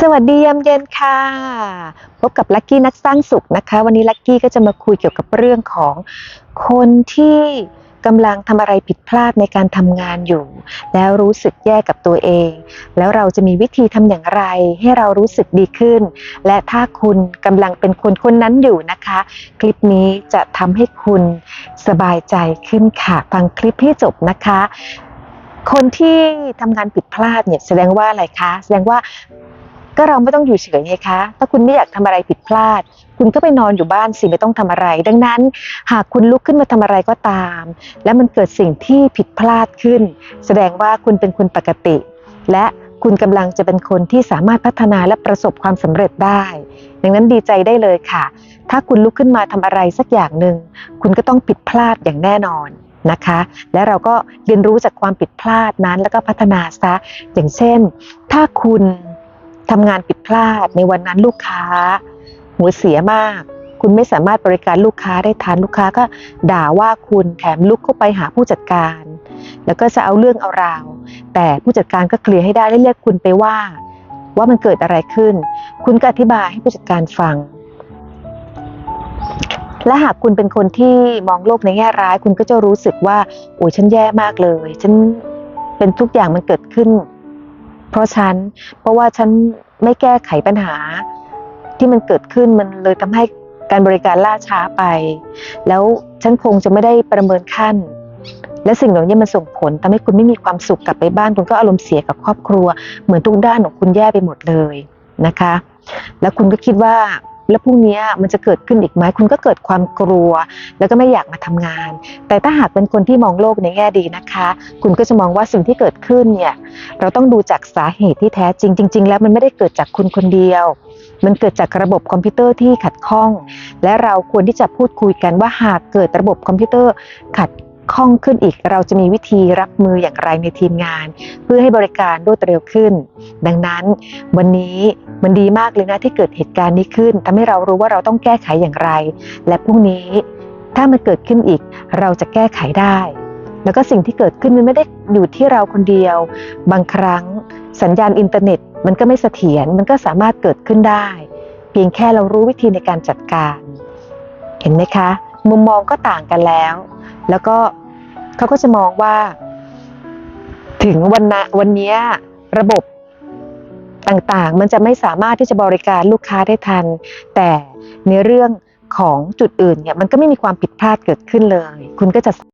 สวัสดียามเย็นค่ะ พบกับลักกี้นักสร้างสุขนะคะ วันนี้ลักกี้ก็จะมาคุยเกี่ยวกับเรื่องของคนที่กำลังทำอะไรผิดพลาดในการทำงานอยู่ แล้วรู้สึกแย่กับตัวเอง แล้วเราจะมีวิธีทำอย่างไร ให้เรารู้สึกดีขึ้น และถ้าคุณกำลังเป็นคนคนนั้นอยู่นะคะ คลิปนี้จะทำให้คุณสบายใจขึ้นค่ะ ฟังคลิปให้จบนะคะคนที่ทำงานผิดพลาดเนี่ยแสดงว่าอะไรคะ แสดงว่า ก็เราไม่ต้องอยู่เฉยไงคะ ถ้าคุณไม่อยากทำอะไรผิดพลาด คุณก็ไปนอนอยู่บ้านสิไม่ต้องทำอะไร ดังนั้น หากคุณลุกขึ้นมาทำอะไรก็ตาม แล้วมันเกิดสิ่งที่ผิดพลาดขึ้น แสดงว่าคุณเป็นคนปกติ และคุณกำลังจะเป็นคนที่สามารถพัฒนาและประสบความสำเร็จได้ ดังนั้นดีใจได้เลยค่ะ ถ้าคุณลุกขึ้นมาทำอะไรสักอย่างหนึ่ง คุณก็ต้องผิดพลาดอย่างแน่นอนนะคะ และเราก็เรียนรู้จากความผิดพลาดนั้น แล้วก็พัฒนาซะ อย่างเช่น ถ้าคุณ ทำงานผิดพลาดในวันนั้นลูกค้า หัวเสียมาก คุณไม่สามารถบริการลูกค้าได้ทันลูกค้าก็ด่าว่าคุณแถมลุกเข้าไปหาผู้จัดการ แล้วก็จะเอาเรื่องเอาราว แต่ผู้จัดการก็เคลียร์ให้ได้และเรียกคุณไปว่า ว่ามันเกิดอะไรขึ้น คุณก็อธิบายให้ผู้จัดการฟังและหากคุณเป็นคนที่มองโลกในแง่ร้าย คุณก็จะรู้สึกว่าโอ้ยฉันแย่มากเลย ฉันเป็นทุกอย่างมันเกิดขึ้น เพราะฉันเพราะว่าฉันไม่แก้ไขปัญหาที่มันเกิดขึ้นมันเลยทำให้การบริการล่าช้าไป แล้วฉันคงจะไม่ได้ประเมินขั้น และสิ่งเหล่านี้มันส่งผลทำให้คุณไม่มีความสุขกลับไปบ้านคุณก็อารมณ์เสียกับครอบครัว เหมือนทุกด้านของคุณแย่ไปหมดเลยนะคะ แล้วคุณก็คิดว่า แล้วพรุ่งนี้มันจะเกิดขึ้นอีกไหมคุณก็เกิดความกลัว แล้วก็ไม่อยากมาทำงาน แต่ถ้าหากเป็นคนที่มองโลกในแง่ดีนะคะ คุณก็จะมองว่าสิ่งที่เกิดขึ้นเนี่ยเราต้องดูจากสาเหตุที่แท้จริง จริง ๆ แล้วมันไม่ได้เกิดจากคุณคนเดียว มันเกิดจากระบบคอมพิวเตอร์ที่ขัดข้อง และเราควรที่จะพูดคุยกันว่าหากเกิดระบบคอมพิวเตอร์ขัด ข้องขึ้นอีกเราจะมีวิธีรับมืออย่างไรในทีมงาน เพื่อให้บริการรวดเร็วขึ้น ดังนั้นวันนี้มันดีมากเลยนะที่เกิดเหตุการณ์นี้ขึ้นทำให้เรารู้ว่าเราต้องแก้ไขอย่างไร และพรุ่งนี้ถ้ามันเกิดขึ้นอีกเราจะแก้ไขได้ แล้วก็สิ่งที่เกิดขึ้นมันไม่ได้อยู่ที่เราคนเดียว บางครั้งสัญญาณอินเทอร์เน็ต มันก็ไม่เสถียรมันก็สามารถเกิดขึ้นได้ เพียงแค่เรารู้วิธีในการจัดการ เห็นไหมคะ มุมมองก็ต่างกันแล้ว แล้วก็เขาก็จะมองว่าถึงวันนะวันนี้ระบบต่างๆ มันจะไม่สามารถที่จะบริการลูกค้าได้ทัน แต่ในเรื่องของจุดอื่นเนี่ยมันก็ไม่มีความผิดพลาดเกิดขึ้นเลย คุณก็จะ